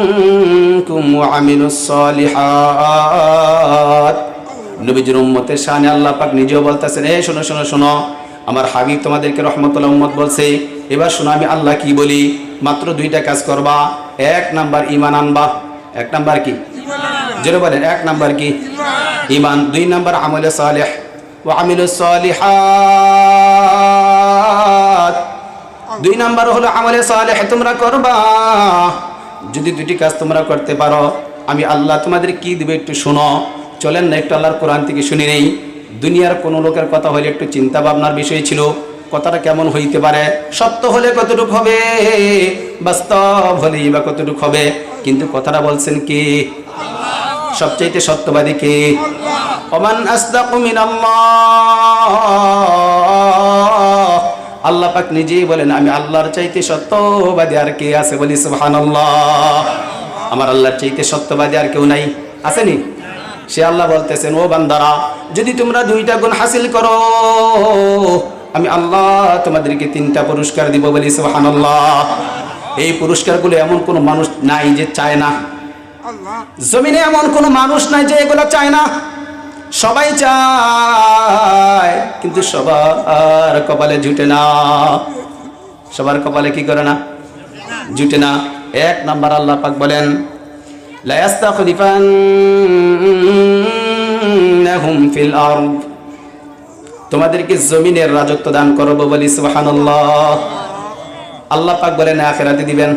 منكم وعملوا الصالحات নবীজির উম্মতের শানে আল্লাহ পাক নিজেও বলতেছেন এই শোনো শোনো শোনো আমার হাবিব তোমাদেরকে রহমতুল্লাহ উম্মত বলছে এবার শোনো আমি আল্লাহ কি বলি মাত্র দুইটা কাজ করবা এক নাম্বার ইমান আনবা এক নাম্বার কি জোরে বলেন এক নাম্বার কি ইমান দুই নাম্বার আমলে সালেহ ও আমিলু সালিহাত দুই নাম্বার হলো আমলে সালেহ তোমরা করবা যদি দুটি কাজ তোমরা করতে পারো, আমি আল্লাহ তোমাদের কি দিবে একটু শোনো। চলেন না একটু আল্লাহর কোরআন থেকে শুনে নেই। দুনিয়ার কোনো লোকের কথা হলে একটু চিন্তা ভাবনার বিষয় ছিল, কথাটা কেমন হইতে পারে? সত্য হলে কতটুকু হবে? বাস্তব হলেই বা কতটুকু হবে? কিন্তু কথাটা বলছেন কি? সবচাইতে সত্যবাদী কে? ওমান আসদাকু মিনাল্লাহ। আল্লাহ পাক নিজেই বলেন আমি আল্লাহর চাইতে সত্যবাদী আর কে আছে? বলি সুবহানাল্লাহ। আমার আল্লাহর চাইতে সত্যবাদী আর কেউ নাই। আসেনি? সে আল্লাহ বলতেছেন ও বান্দারা যদি তোমরা দুইটা গুণ হাসিল করো আমি আল্লাহ তোমাদেরকে তিনটা পুরস্কার দিব। বলি সুবহানাল্লাহ। এই পুরস্কারগুলো এমন কোনো মানুষ নাই যে চায় না। জমিনে এমন কোনো মানুষ নাই যে এগুলো চায় না। সবাই চায়, কিন্তু সবার কপালে জুটে না। সবার কপালে কি করে না? জুটে না। এক নাম্বার আল্লাহ পাক বলেন লা ইয়াস্তাখলিফান্নাহুম ফিল আরদ। তোমাদেরকে জমিনের রাজত্ব দান করব বলি, সুবহানাল্লাহ। আল্লাহ পাক বলেন, আখেরাতে দিবেন।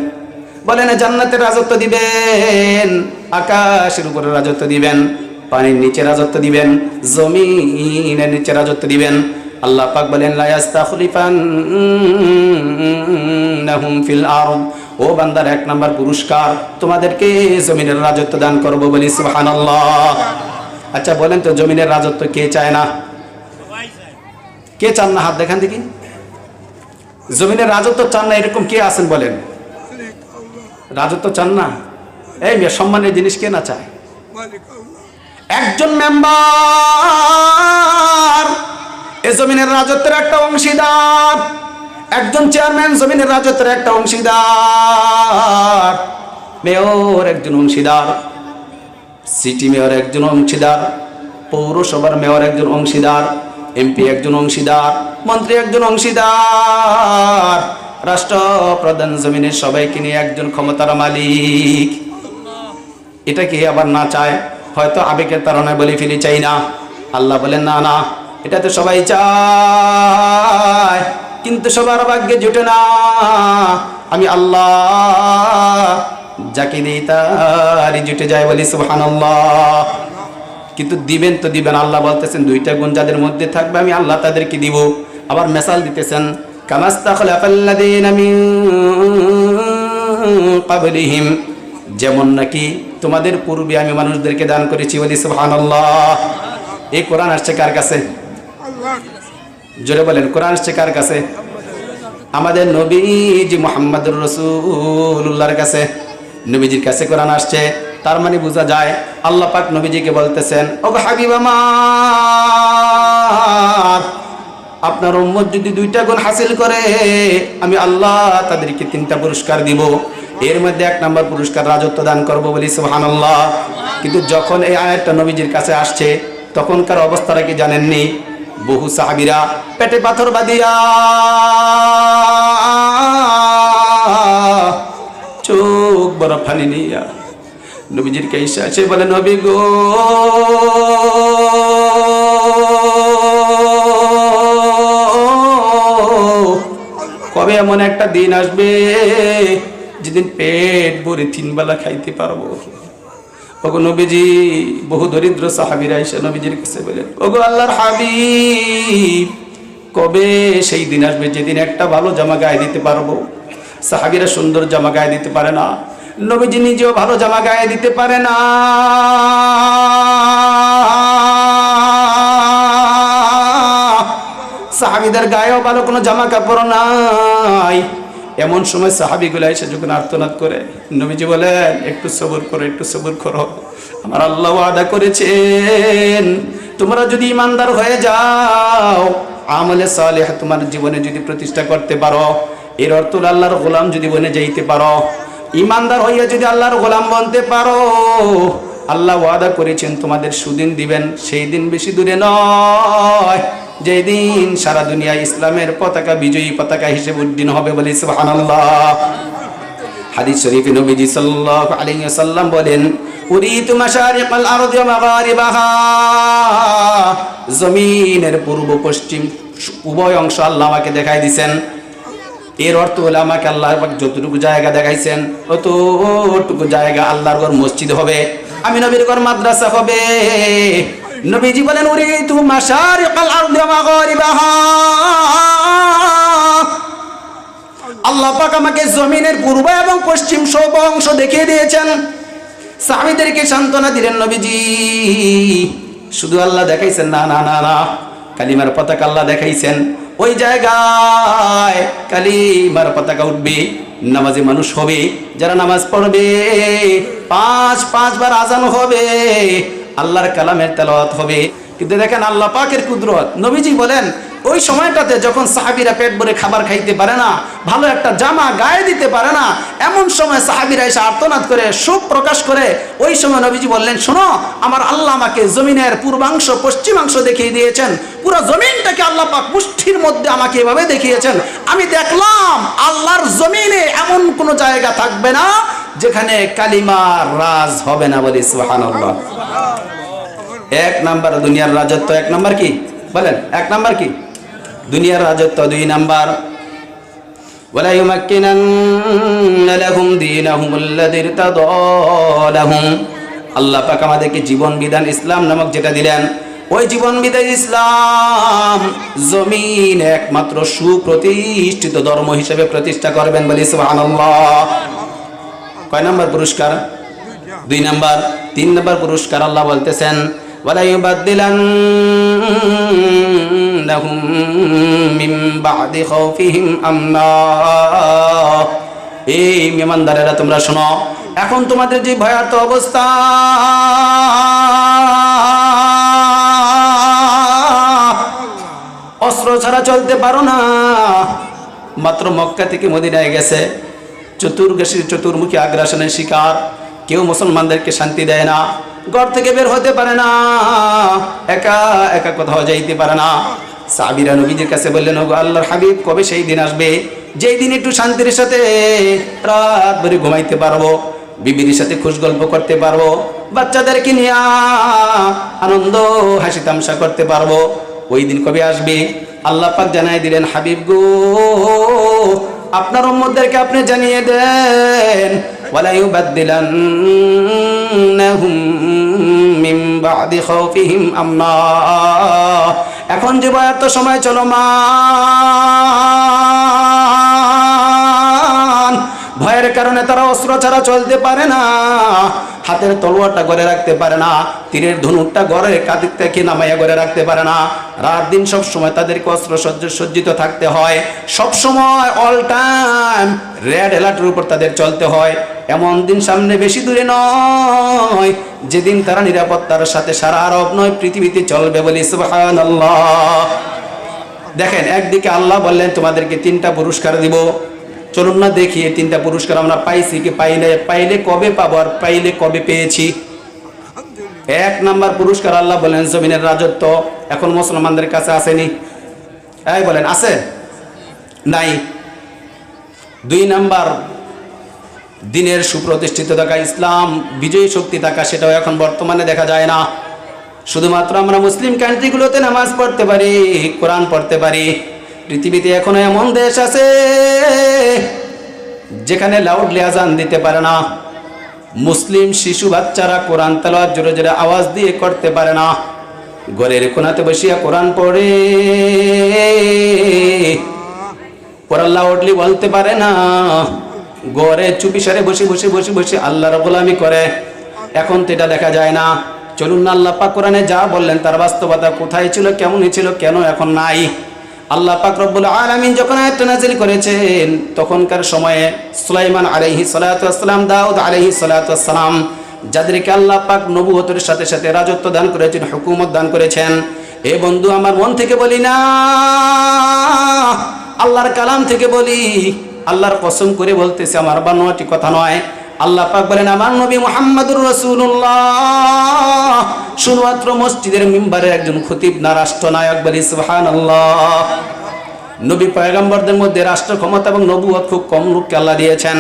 বলেন, জান্নাতের রাজত্ব দিবেন, আকাশের উপরে রাজত্ব দিবেন। পানির নিচে রাজত্ব দিবেন, জমিনের নিচে রাজত্ব দিবেন। আল্লাহ পাক বলেন, লা ইয়াস্তাখলিফান্নাহুম ফিল আরদ। ও বান্দার এক নাম্বার পুরস্কার, তোমাদেরকে জমিনের রাজত্ব দান করব বলি, সুবহানাল্লাহ। আচ্ছা বলেন তো, জমিনের রাজত্ব কে চায় না? কে চান না? হাত দেখান দেখি। জমিনের রাজত্ব চান না, এরকম কে আছেন বলেন? রাজত্ব চান না? এই সম্মানের জিনিস কে না চায়? একজন মেম্বার এ জমিনের রাজত্বের একটা অংশীদার, একজন চেয়ারম্যান জমিনের রাজত্বের একটা অংশীদার মেয়র একজন অংশীদার সিটি মেয়র একজন অংশীদার, পৌরসভার মেয়র একজন অংশীদার এমপি একজন অংশীদার, মন্ত্রী একজন অংশীদার, রাষ্ট্রপ্রধান জমিনের সবাইকে নিয়ে একজন ক্ষমতার মালিক। এটা কি আবার না চায়? হয়তো আবেগের তারণায় বলে ফেলি চাই না। আল্লাহ বলেন, না না এটা তো সবাই চায়, কিন্তু সবার ভাগ্যে জুটে না। আমি আল্লাহ যাকে দিই তারই জুটে যায় বলি, সুবহানাল্লাহ। কিন্তু দিবেন তো দিবেন, আল্লাহ বলতেছেন, দুইটা গুণ যাদের মধ্যে থাকবে, আমি আল্লাহ তাদেরকে দিব। আবার মেসাল দিতেছেন মিন ক্বাবলিহিম, যেমন নাকি তোমাদের পূর্বে আমি মানুষদেরকে দান করেছি, বলি সুবহানাল্লাহ। এই কোরআন আসছে কার কাছে? জোরে বলেন, কোরআন আসছে কার কাছে? আমাদের নবীজি মোহাম্মদুর রসুল্লাহর কাছে। নবীজির কাছে কোরআন আসছে, তার মানে বোঝা যায়, আল্লাহ পাক নবীজিকে বলতেছেন ও হাবিব আপনার উম্মত যদি দুইটা গুণ হাসিল করে, আমি আল্লাহ তাদেরকে তিনটা পুরস্কার দিব। এর মধ্যে এক নম্বর পুরস্কার রাজত্ব দান করব বলি, সুবহানাল্লাহ। কিন্তু যখন এই আয়াতটা নবীজির কাছে আসছে, তখনকার অবস্থাটা কি জানেননি? বহু সাহাবিরা পেটে পাথর বাঁধিয়া চোখ বড় ফানি নিয়া নবীজির কেসে আছে বলে, নবী গো, কবে এমন একটা দিন আসবে যেদিন পেট ভরে তিন বেলা খাইতে পারব। ওগো নবীজি, বহু দরিদ্র সাহাবিরা এসে নবীজির কাছে বলেন ওগো আল্লাহর হাবিব, কবে সেই দিন আসবে যেদিন একটা ভালো জামা গায়ে দিতে পারব? সাহাবিরা সুন্দর জামা গায়ে দিতে পারে না। নবীজি নিজেও ভালো জামা গায়ে দিতে পারে না। সাহাবিদের গায়েও ভালো কোনো জামা কাপড় নাই। এমন সময় সাহাবিগুলো এসে যখন আর্তনাদ করে, নবীজি বলেন, একটু সবর করো, একটু সবর করো। আমার আল্লাহ আদা করেছেন, তোমরা যদি ইমানদার হয়ে যাও, আমলে সালেহ তোমার জীবনে যদি প্রতিষ্ঠা করতে পারো, এর অর্থ আল্লাহর গোলাম যদি বনে যাইতে পারো। ইমানদার হইয়া যদি আল্লাহর গোলাম বনতে পারো, আল্লাহ ওয়াদা করেছেন তোমাদের সুদিন দিবেন, সেই দিন বেশি দূরে নয়। যেই দিন সারা দুনিয়া ইসলামের পতাকা, বিজয়ী পতাকা হিসেবে উড্ডীন হবে বলে হাদিস শরীফে নবীজি সাল্লাল্লাহু আলাইহি ওয়াসাল্লাম বলেন, উরিতু মাশারিকাল আরদি ওয়া জমিনের পূর্ব, পশ্চিম, উভয় অংশ আল্লাহ আমাকে দেখাই দিবেন এর অর্থ হলো আমাকে আল্লাহ যতটুকু জায়গা দেখাইছেন, অতটুকু জায়গা আল্লাহর ঘর মসজিদ হবে। আমি নবীর ঘর মাদ্রাসা হবে। নবীজি বলেন মাশারিকাল আরদি ওয়া মাগারিবাহা। আল্লাহ পাক আমাকে জমিনের পূর্ব এবং পশ্চিম সব অংশ দেখিয়ে দিয়েছেন। সাহাবীদেরকে সান্ত্বনা দিলেন নবীজি, শুধু আল্লাহ দেখাইছেন, না না না না, কালিমার পতাকা আল্লাহ দেখাইছেন। ওই জায়গায় কালিমার পতাকা উঠবে, নামাজে মানুষ হবে, যারা নামাজ পড়বে, পাঁচ, পাঁচবার আজান হবে আল্লাহর কালামের তেলাওয়াত হবে। কিন্তু দেখেন আল্লাহ পাকের কুদরত। নবীজি বলেন ওই সময়টাতে যখন সাহাবিরা পেট ভরে খাবার খাইতে পারে না, ভালো একটা জামা গায়ে দিতে পারে না, এমন সময় সাহাবিরা এসে আর্তনাদ করে, শোক প্রকাশ করে, ওই সময় নবীজি বললেন, শোনো, আমার আল্লাহ আমাকে জমিনের পূর্বাংশ, পশ্চিমাংশ দেখিয়ে দিয়েছেন। পুরো জমিনটাকে আল্লাহ পাক মুষ্ঠির মধ্যে আমাকে এভাবে দেখিয়েছেন। আমি দেখলাম আল্লাহর জমিনে এমন কোনো জায়গা থাকবে না, যেখানে কালিমার রাজ হবে না বলে এক নাম্বার দুনিয়ার রাজত্ব এক নাম্বার কি? বলেন, এক নাম্বার কি? দুনিয়ার রাজত্ব দুই নাম্বার ولا يمكنن لهم دينهم الذي ارتضى لهم আল্লাহ পাক আমাদেরকে জীবন বিধান ইসলাম নামক যেটা দিলেন ওই জীবন বিধান ইসলাম জমিন একমাত্র সুপ্রতিষ্ঠিত ধর্ম হিসেবে প্রতিষ্ঠা করবেন বলি সুবহানাল্লাহ কয় নাম্বার পুরস্কার দুই নাম্বার তিন নাম্বার পুরস্কার আল্লাহ বলতেছেন ইউবাদদিলান্নাহুম মিন বাদি খাউফিহিম আমনা এই মেমানদারেরা তোমরা শোনো, এখন তোমাদের যে ভয়ার্থ অবস্থা, অস্ত্র ছাড়া চলতে পারো না। মাত্র মক্কা থেকে মদিনায় গেছে চতুর্গেশী চতুর্মুখী আগ্রাসনের শিকার। কেউ মুসলমানদেরকে শান্তি দেয় না, ঘর থেকে বের হতে পারে না, একা একা কোথাও যাইতে পারে না। সাবিরা নবীজির কাছে বললেন, ওগো আল্লাহর হাবিব, কবে সেই দিন আসবে? যেই দিন একটু শান্তির সাথে রাত ভরে ঘুমাইতে পারব, বিবির সাথে খুশ গল্প করতে পারব, বাচ্চাদেরকে নিয়ে আনন্দ, হাসি তামসা করতে পারব। ওই দিন কবে আসবে? আল্লাহ পাক জানাই দিলেন, হাবিব গো, আপনার উম্মতদেরকে আপনি জানিয়ে দেন ওয়ালা من بعد خوفهم أمنا এখন যে বয়াত সময় চলমান ভয়ের কারণে তারা অস্ত্র ছাড়া চলতে পারে না। হাতের তলোয়ারটা গড়ে রাখতে পারে না, তীরের ধনুকটা গড়ে কাঁদির থেকে নামাইয়া গড়ে রাখতে পারে না। রাত দিন সব সময় তাদেরকে অস্ত্র সজ্জ সজ্জিত থাকতে হয়। সব সময় অল টাইম রেড অ্যালার্টের উপর তাদের চলতে হয়। এমন দিন সামনে বেশি দূরে নয়, যেদিন তারা নিরাপত্তার সাথে সারা আরব নয়, পৃথিবীতে চলবে বলি সুবহানাল্লাহ। দেখেন, একদিকে আল্লাহ বললেন, তোমাদেরকে তিনটা পুরস্কার দিব। চলুন না দেখি এই তিনটা পুরস্কার আমরা পাইছি কি পাইলে পাইলে কবে পাবো আর পাইলে কবে পেয়েছি? এক নাম্বার পুরস্কার আল্লাহ বলেন, জমিনের রাজত্ব এখন মুসলমানদের কাছে আসেনি। এই বলেন, আছে? নাই। দুই নাম্বার, দিনের সুপ্রতিষ্ঠিত থাকা ইসলাম, বিজয়ী শক্তি থাকা, সেটাও এখন বর্তমানে দেখা যায় না। শুধুমাত্র আমরা মুসলিম কান্ট্রিগুলোতে নামাজ পড়তে পারি, কোরআন পড়তে পারি। পৃথিবীতে এখনও এমন দেশ আছে যেখানে লাউডলি আজান দিতে পারে না। মুসলিম শিশু বাচ্চারা কোরআন তালাওয়াত জোরে জোরে আওয়াজ দিয়ে করতে পারে না। ঘরের কোনাতে বসিয়া কোরআন পড়ে। কোরআন লাউডলি বলতে পারে না। গড়ে চুপিসারে বসে বসে বসে বসে আল্লাহর গোলামি করে। এখন তো এটা দেখা যায় না। চলুন না, আল্লাহ পাক কোরআনে যা বললেন তার বাস্তবতা কোথায় ছিল কেমন ছিল, কেন এখন নাই। আল্লাহ পাক রব্বুল আলামিন যখন আয়াতটা নাজিল করেছেন, তখনকার সময়ে সুলাইমান আলাইহি সালাতু আসসালাম দাউদ আলাইহি সালাতু আসসালাম যাদেরকে আল্লাহ পাক নবুয়তের সাথে সাথে রাজত্ব দান করেছেন, হুকুমত দান করেছেন, এ বন্ধু, আমার মন থেকে বলি না, আল্লাহর কালাম থেকে বলি, আল্লাহর কসম করে বলতেছে, আমার বানোয়াটি কথা নয়। আল্লাহ পাক বলেন, আমার নবী মুহাম্মদুর রাসূলুল্লাহ। শুধুমাত্র মসজিদের মিম্বারের একজন খতিব না, রাষ্ট্রনায়ক বলি, সুবহানাল্লাহ। নবী পয়গম্বরদের মধ্যে রাষ্ট্র ক্ষমতা এবং নবুয়ত খুব কম লোককে আল্লাহ দিয়েছেন।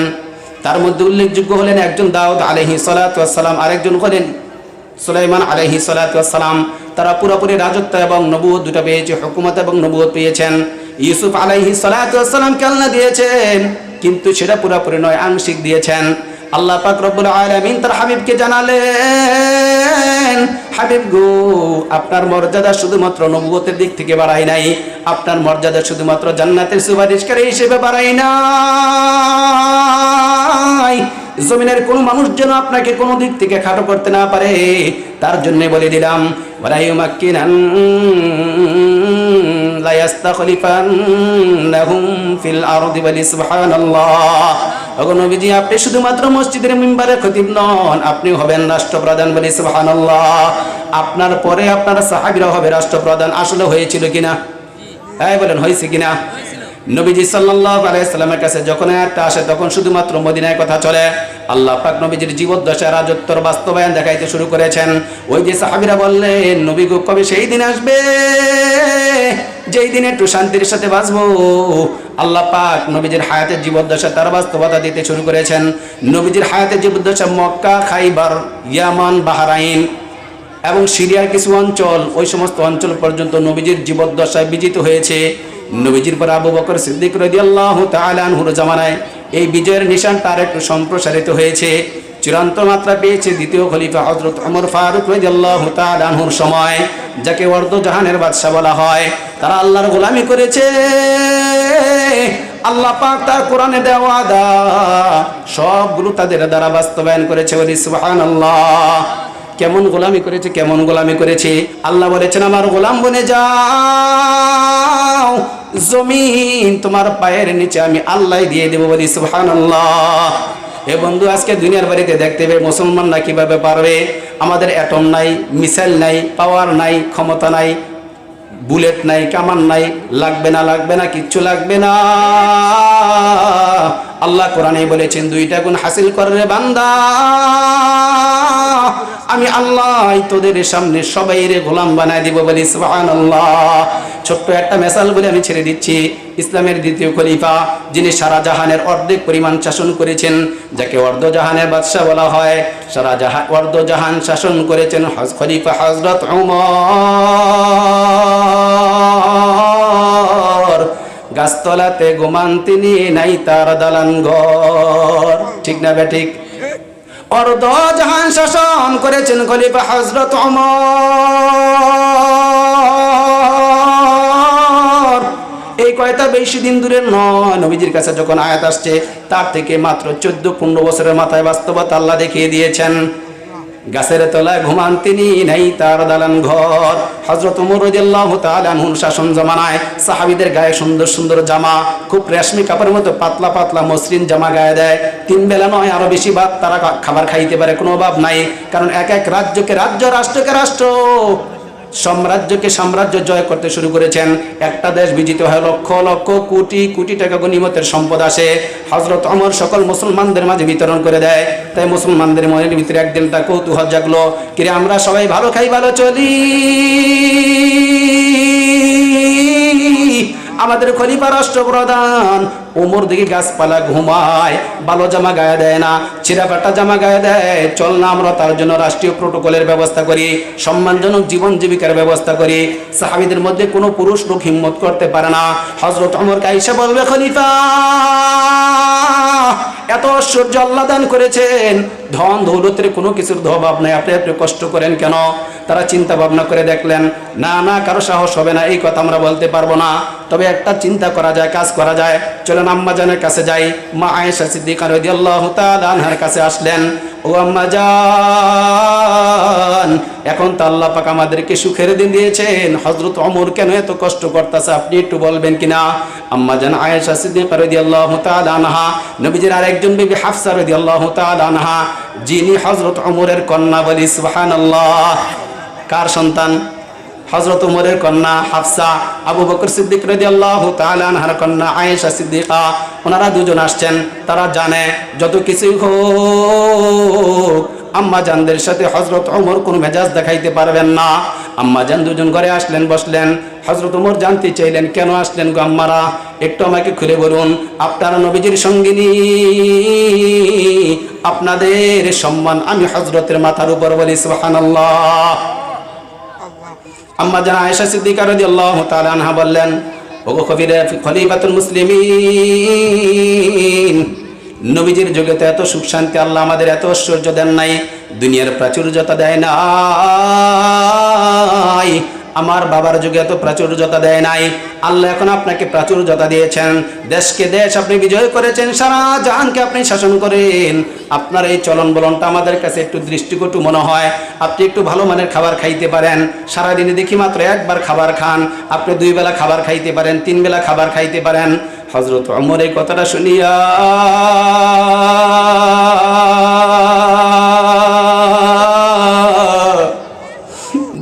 তার মধ্যে উল্লেখযোগ্য হলেন একজন দাউদ আলহি সালাতাম আরেকজন হলেন সুলাইমান আলহি সালাতাম তারা পুরোপুরি রাজত্ব এবং নবুয়ত দুটো পেয়েছে, হুকুমত এবং নবুয়ত পেয়েছেন। ইউসুফ আলাইহি সালাতামকে আল্লাহ দিয়েছেন, কিন্তু সেটা পুরোপুরি নয়, আংশিক দিয়েছেন। আল্লাহ পাক রব্বুল আলামিন তার হাবিবকে জানালেন, হাবিব গো, আপনার মর্যাদা শুধুমাত্র নবুয়তের দিক থেকে বাড়াই নাই। আপনার মর্যাদা শুধুমাত্র জান্নাতের সুপারিশকারী হিসেবে বাড়াই নাই। জমিনের কোন মানুষ যেন আপনাকে কোনো দিক থেকে খাটো করতে না পারে, তার জন্য বলে দিলাম লা ফিল আরদি ওয়ালি সুবহানাল্লাহ। ওগো আপনি শুধুমাত্র মসজিদের মিম্বারে খতিব নন, আপনি হবেন রাষ্ট্রপ্রধান বলি সুবহানাল্লাহ। আপনার পরে আপনার সাহাবীরা হবে রাষ্ট্রপ্রধান। আসলে হয়েছিল কিনা? তাই বলেন, হয়েছে কিনা? নবীজি সাল্লাল্লাহু আলাইহি সাল্লামের কাছে যখন একটা আসে, তখন শুধুমাত্র মদিনায় কথা চলে। আল্লাহ পাক নবীজির জীবদ্দশা রাজত্বর বাস্তবায়ন দেখাইতে শুরু করেছেন। ওই যে সাহাবীরা বললেন, নবী গো, কবে সেই দিন আসবে? যেই দিনে একটু শান্তির সাথে বাঁচবো, আল্লাহ পাক নবীজির হায়াতের জীবদ্দশা তার বাস্তবতা দিতে শুরু করেছেন। নবীজির হায়াতের জীবদ্দশা মক্কা, খাইবার, ইয়ামান, বাহারাইন এবং সিরিয়ার কিছু অঞ্চল, ওই সমস্ত অঞ্চল পর্যন্ত নবীজির জীবদ্দশায় বিজিত হয়েছে। নবীজির পর আবু বকর সিদ্দিক রাদিয়াল্লাহু আনহুর জামানায় এই বিজয়ের নিশান তার একটু সম্প্রসারিত হয়েছে। চূড়ান্ত মাত্রা পেয়েছে দ্বিতীয় খলিফা হযরত ওমর ফারুক রাদিয়াল্লাহু তাআলা আনহুর সময়। যাকে অর্ধ জাহানের বাদশা বলা হয়, তারা আল্লাহর গোলামি করেছে। আল্লাহ পাক তার কোরআনে দেওয়া দা, সবগুলো তাদের দ্বারা বাস্তবায়ন করেছে। বলি, সুবহানাল্লাহ। কেমন গোলামি করেছে, কেমন গোলামি করেছে? আল্লাহ বলেছেন, আমার গোলাম বনে যাও, জমিন তোমার পায়ের নিচে আমি আল্লাহ দিয়ে দেবো। বলি, সুবহানাল্লাহ। এ বন্ধু, আজকে দুনিয়ার বাড়িতে দেখতে পেয়ে মুসলমানরা কীভাবে পারবে? আমাদের অ্যাটম নাই মিসাইল নাই পাওয়ার নাই, ক্ষমতা নাই বুলেট নাই, কামান নাই, লাগবে না লাগবে না, কিচ্ছু লাগবে না। আল্লাহ কোরআনে বলেছেন, দুইটা গুণ হাসিল করে বান্দা আমি আল্লাহ তোদের সামনে সবাই রে গোলাম বানায় দিব বলি, সুবহানাল্লাহ। ছোট্ট একটা মেসাল বলে আমি ছেড়ে দিচ্ছি। ইসলামের দ্বিতীয় খলিফা, যিনি সারা জাহানের অর্ধেক পরিমাণ শাসন করেছেন, যাকে অর্ধ জাহানের বাদশাহ বলা হয়, সারা জাহান অর্ধ জাহান শাসন করেছেন হজ, খলিফা হজরত গাছতলাতে গোমান তিনি, নাই তার দালান ঘর। ঠিক না বে ঠিক? অর্ধ জাহান শাসন করেছেন খলিফা হজরত অমর এই কয়টা বেশি দিন দূরের নয়, নবীজির কাছে যখন আয়াত আসছে, তার থেকে মাত্র চোদ্দ পনেরো বছরের মাথায় বাস্তবতা আল্লাহ দেখিয়ে দিয়েছেন। গাছের তলায় ঘুমান তিনি নাই তার দালান ঘর। হজরত উমর রাদিয়াল্লাহু তাআলা আনহুর শাসন জামানায় সাহাবিদের গায়ে সুন্দর সুন্দর জামা, খুব রেশমি কাপড়ের মতো পাতলা পাতলা মসৃণ জামা গায়ে দেয়। তিন বেলা নয়, আরও বেশি ভাত তারা খাবার খাইতে পারে, কোনো অভাব নাই। কারণ এক এক রাজ্যকে রাজ্য, রাষ্ট্রকে রাষ্ট্র। সাম্রাজ্যকে সাম্রাজ্য জয় করতে শুরু করেছেন। একটা দেশ বিজিত হয় লক্ষ লক্ষ কোটি কোটি টাকা গনিমতের সম্পদ আসে। হজরত অমর সকল মুসলমানদের মাঝে বিতরণ করে দেয়। তাই মুসলমানদের মনের ভিতরে একদিন তার কৌতূহল জাগলো কিরে আমরা সবাই ভালো খাই, ভালো চলি। আমাদের খলিফা রাষ্ট্রপ্রধান ওমর দিকে গাছপালা ঘুমায় ভালো জামা গায়ে দেয় না ছিঁড়াপাটা জামা গায়ে দেয়। চল না আমরা তার জন্য রাষ্ট্রীয় প্রোটোকলের ব্যবস্থা করি, সম্মানজনক জীবন জীবিকার ব্যবস্থা করি। সাহাবিদের মধ্যে কোনো পুরুষ লোক হিম্মত করতে পারে না। হজরত অমর কাইসা বলবে, খলিফা, এত ঐশ্বর্য আল্লাহ দান করেছেন। ধন দৌলতের কোনো কিছুর অভাব নাই। আপনি আপনি কষ্ট করেন কেন? তারা চিন্তা ভাবনা করে দেখলেন, না না, কারও সাহস হবে না। এই কথা আমরা বলতে পারব না। তবে একটা চিন্তা করা যায়, কাজ করা যায়। চলেন আম্মা জানের কাছে যাই, মা আয়েশা সিদ্দিকা রাদিয়াল্লাহু তাআলা আনহার কাছে আসলেন, ও আম্মা জান এখন তো আল্লাহ পাক আমাদেরকে সুখের দিন দিয়েছেন। হযরত ওমর কেন এত কষ্ট করতেছে, আপনি একটু বলবেন কিনা? আম্মা জান আয়েশা সিদ্দিকা রাদিয়াল্লাহু তাআলা আনহা, নবীজির আরেকজন বিবি হাফসা রাদিয়াল্লাহু তাআলা আনহা, যিনি হযরত ওমরের কন্যা বলি, সুবহানাল্লাহ, কার সন্তান? হজরত উমরের কন্যা হাফসা, আবু বকর সিদ্দিক রাদিয়াল্লাহু তাআলা আনহার কন্যা আয়েশা সিদ্দিকা, ওনারা দুজন আসছেন। তারা জানে, যত কিছু হোক আম্মা জানদের সাথে হজরত ওমর কোনো মেজাজ দেখাইতে পারবেন না। আম্মা জান দুজন ঘরে আসলেন, বসলেন। হজরত ওমর জানতে চাইলেন, কেন আসলেন গো আম্মারা? একটু আমাকে খুলে বলুন। আপনারা নবীজির সঙ্গিনী। আপনাদের সম্মান আমি হজরতের মাথার উপর বলি, সুবহানাল্লাহ। আম্মা জান আয়েশা সিদ্দিকা রাদিয়াল্লাহু তাআলা আনহা বললেন, ওগো খবিরে খলিফাতুল মুসলিমিন, নবীজির যুগে তো এত সুখ শান্তি আল্লাহ আমাদের এত ঐশ্বর্য দেন নাই, দুনিয়ার প্রাচুর্যতা দেয় নাই আমার বাবার যুগে এত প্রাচুর্যতা দেয় নাই। আল্লাহ এখন আপনাকে প্রাচুর্যতা দিয়েছেন। দেশকে দেশ আপনি বিজয় করেছেন, সারা জাহানকে আপনি শাসন করেন। আপনার এই চলন বলনটা আমাদের কাছে একটু দৃষ্টিকটু মনে হয়। আপনি একটু ভালো মানের খাবার খাইতে পারেন। সারাদিনে দেখি মাত্র একবার খাবার খান। আপনি দুই বেলা খাবার খাইতে পারেন, তিন বেলা খাবার খাইতে পারেন। হজরত অমর এই কথাটা শুনিয়া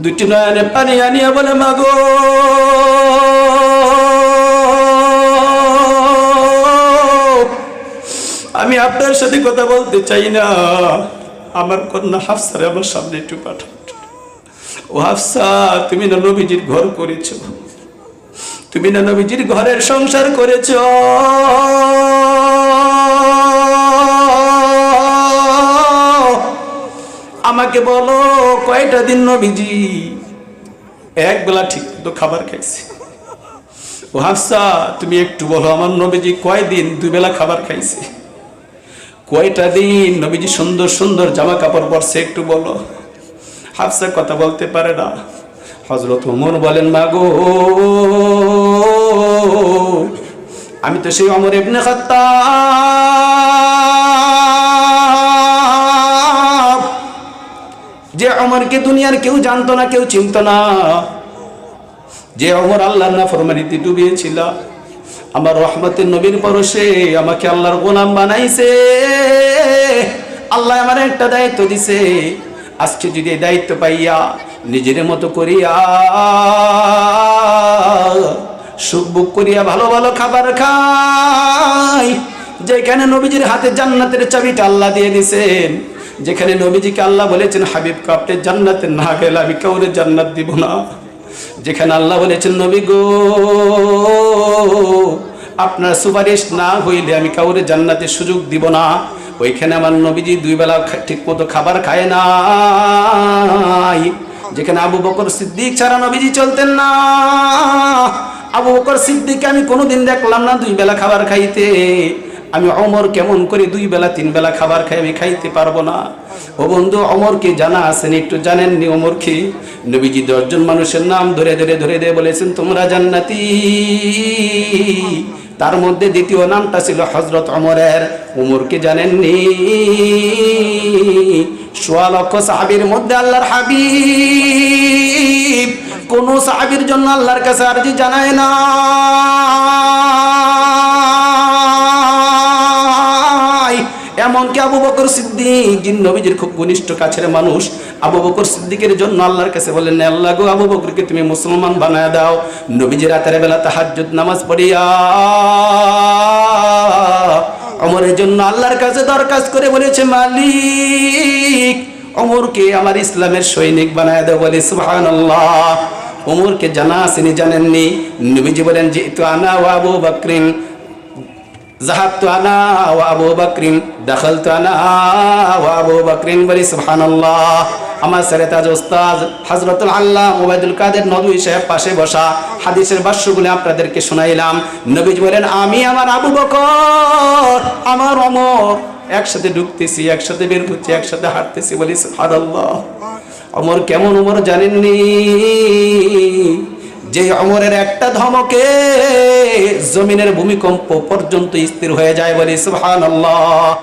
দুটি নয়নে পানি আনিয়া বলে, মাগো! আমি আপনার সাথে কথা বলতে চাই না। আমার কন্যা হাফসারে আমার সামনে একটু পাঠান। ও হাফসা, তুমি না নবীজির ঘর করেছ? তুমি না নবীজির ঘরের সংসার করেছ? আমাকে বলো, কয়টা দিন নবীজি? এক বেলা ঠিক তো খাবার খাইছে। ও হাফসা, তুমি একটু বলো, আমার নবীজি কয় দিন দুই বেলা খাবার খাইছে? কয়টা দিন নবীজি সুন্দর সুন্দর জামা কাপড় পরছে একটু বলো। হাফসা কথা বলতে পারে না। হজরত উমর বলেন, মাগো, আমি তো সেই অমর ইবনে খাত্তাব। যে অমরকে দুনিয়ার কেউ জানতো না, কেউ চিনত না। যে অমর আল্লাহর না ফরমানিতে ডুবিয়েছিল। আমার রহমতের নবীর পরশে আমাকে আল্লাহর গোলাম বানাইছে। আল্লাহ আমার একটা দায়িত্ব দিছে। আজকে যদি এই দায়িত্ব পাইয়া নিজের মতো করিয়া সুখ বুক করিয়া ভালো ভালো খাবার খাই, যেখানে নবীজির হাতে জান্নাতের চাবিটা আল্লাহ দিয়ে দিছেন যেখানে নবীজিকে আল্লাহ বলেছেন হাবিব কাপটে জান্নাতে না গেলে আমি কাউরে জান্নাত দিব না। যেখানে আল্লাহ বলেছেন, নবী গো, আপনার সুপারিশ না হইলে আমি কাউরে জান্নাতের সুযোগ দিব না। ওইখানে আমার নবীজি দুই বেলা ঠিক মতো খাবার খায় নাই। যেখানে আবু বকর সিদ্দিক ছাড়া নবীজি চলতেন না। আবু বকর সিদ্দিককে আমি কোনোদিন দেখলাম না দুই বেলা খাবার খাইতে। আমি অমর কেমন করে দুই বেলা, তিন বেলা খাবার খাই, আমি খাইতে পারব না। ও বন্ধু, অমরকে জানা আছেন একটু জানেননি অমর কি নবীজি দশজন মানুষের নাম ধরে ধরে ধরে দিয়ে বলেছেন, তোমরা জান্নাতি। তার মধ্যে দ্বিতীয় নামটা ছিল হজরত অমরের। উমরকে জানেননি সোয়া লক্ষ সাহাবির মধ্যে আল্লাহর হাবিব। কোন সাহাবির জন্য আল্লাহর কাছে আরজি জানায় না। এমনকি আবু বকর সিদ্দিক, যিনি নবীজির খুব ঘনিষ্ঠ কাছের মানুষ, আবু বকর সিদ্দিকের জন্য আল্লাহর কাছে বললেন আল্লাহ গো, আবু বকরকে তুমি মুসলমান বানায় দাও। নবীজি রাতের বেলা তাহাজ্জুদ নামাজ পড়িয়া অমরের জন্য আল্লাহর কাছে দরখাস্ত করে বলেছে, মালিক, অমরকে আমার ইসলামের সৈনিক বানায় দাও বলে, সুবহানাল্লাহ। ওমরকে জানা আসেনি জানেননি? নবীজি বলেন, যেহেতু আনা ও আবু বকরিন জাহাবতু আনা ওয়া আবু বকরিন, দাখালতু আনা ওয়া আবু বকরিন বলি সুবহানাল্লাহ। আমার স্যারে তাজ ওস্তাদ হযরতুল আল্লাহ ওবায়দুল কাদের নদী সাহেব পাশে বসা হাদিসের ভাষ্যগুলো আপনাদেরকে শোনাইলাম। নবীজ বলেন, আমি আমার আবু বকর, আমার অমর একসাথে ঢুকতেছি, একসাথে বের হচ্ছি, একসাথে হাঁটতেছি বলি সুবহানাল্লাহ। অমর কেমন অমর জানেননি? যে অমরের একটা ধমকে জমিনের ভূমিকম্প পর্যন্ত স্থির হয়ে যায় বলে সুবহানাল্লাহ।